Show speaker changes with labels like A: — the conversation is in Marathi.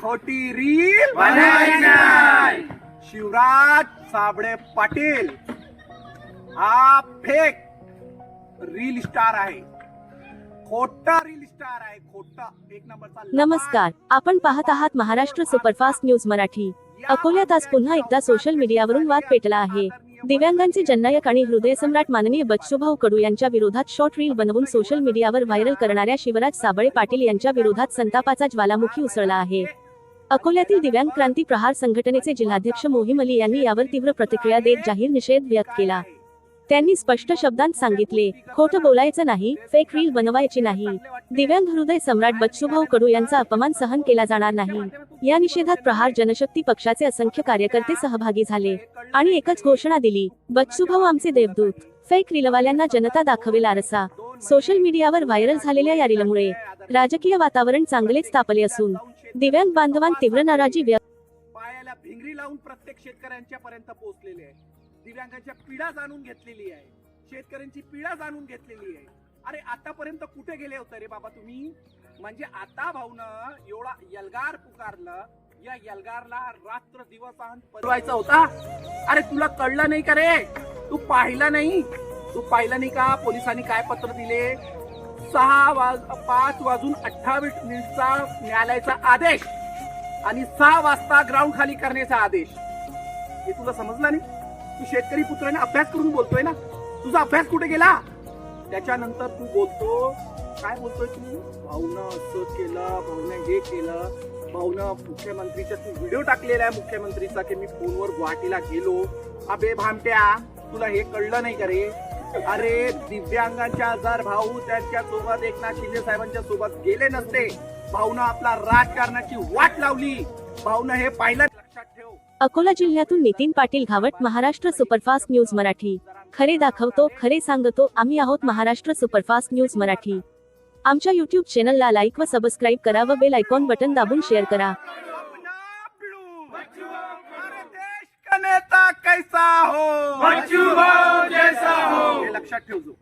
A: खोटी रील. शिवराज साबळे पाटील हा फेक रील स्टार आहे. खोटा रील स्टार आहे. खोटा. एक नंबर
B: नमस्कार. आपण पाहत आहात महाराष्ट्र सुपरफास्ट न्यूज मराठी. अकोल्यात आज पुन्हा एकदा सोशल मीडियावरून वाद पेटला आहे. दिव्यांगांचे जननायक आणि हृदयसम्राट माननीय बच्चूभाऊ कडू यांच्या विरोधात शॉर्ट रील बनवून सोशल मीडियावर व्हायरल करणाऱ्या शिवराज साबळे पाटील यांच्या विरोधात संतापाचा ज्वालामुखी उसळला आहे. अकोल्यातील दिव्यांग क्रांती प्रहार संघटनेचे जिल्हाध्यक्ष मोहिम अली यांनी यावर तीव्र प्रतिक्रिया देत जाहीर निषेध व्यक्त केला. त्यांनी स्पष्ट शब्दांत सांगितले खोटं बोलायचं नाही फेक रील बनवायची नाही. दिव्यांग हृदय सम्राट बच्चूभाऊ कडू यांचा अपमान सहन केला जाणार नाही. या निषेधात प्रहार जनशक्ती पक्षाचे असंख्य कार्यकर्ते सहभागी झाले आणि एकच घोषणा दिली बच्चूभाऊ आमचे देवदूत फेक रिलवाल्यांना जनता दाखवेल आरसा. सोशल मीडियावर व्हायरल झालेल्या या रिलमुळे राजकीय वातावरण चांगलेच तापले असून दिव्यांग बांधवांत तीव्र नाराजी व्यक्त
A: पायाला भिंगरी लावून प्रत्येक शेतकऱ्यांच्या पर्यंत पोहोचलेले आहे. दिव्यांगांच्या पीडा जाणून घेतलेली आहे. शेतकऱ्यांची पीडा जाणून घेतलेली आहे. अरे आतापर्यंत कुठे गेले होते रे बाबा तुम्ही? म्हणजे आता भाऊनं एवढा यलगार पुकारलं या यलगारला रात्र दिवस परवायचा पदवायचा होता? अरे तुला कळलं नाही का रे? तू पाहिला नाही? तू पाहिलं नाही का पोलिसांनी काय पत्र दिले? सहा वाज पाच वाजून अठ्ठावीस मिनिटचा न्यायालयाचा आदेश आणि सहा वाजता ग्राउंड खाली करण्याचा आदेश. हे तुला समजलं नाही? तू शेतकरी पुत्राने अभ्यास करून बोलतोय ना? तुझा अभ्यास कुठे गेला? त्याच्यानंतर तू बोलतो काय बोलतोय तू? भाऊनं असं केलं भाऊनं हे केलं. भाऊनं मुख्यमंत्रीचा तू व्हिडिओ टाकलेला आहे मुख्यमंत्रीचा की मी फोनवर गुवाहाटीला गेलो. अबे भामट्या तुला हे कळलं नाही का रे? अरे दिव्यांगांच्या जर भाऊ त्यांच्यासोबत एकनाथ शिंदे साहेबांच्या सोबत गेले नसते. भाऊनं आपला राजकारणाची वाट लावली. भाऊनं हे पाहिलं
B: अकोला जिल्ह्यातून नितीन पाटील घावट महाराष्ट्र सुपरफास्ट न्यूज मराठी. खरे दाखवतो खरे सांगतो आम्ही आहोत महाराष्ट्र सुपरफास्ट न्यूज मराठी. आमच्या युट्यूब चॅनलला लाईक व सबस्क्राईब करा व बेल आयकॉन बटन दाबून शेअर करा.
A: नेता कैसा हो
C: जैसा हो।
A: हे लक्षात ठेवतो.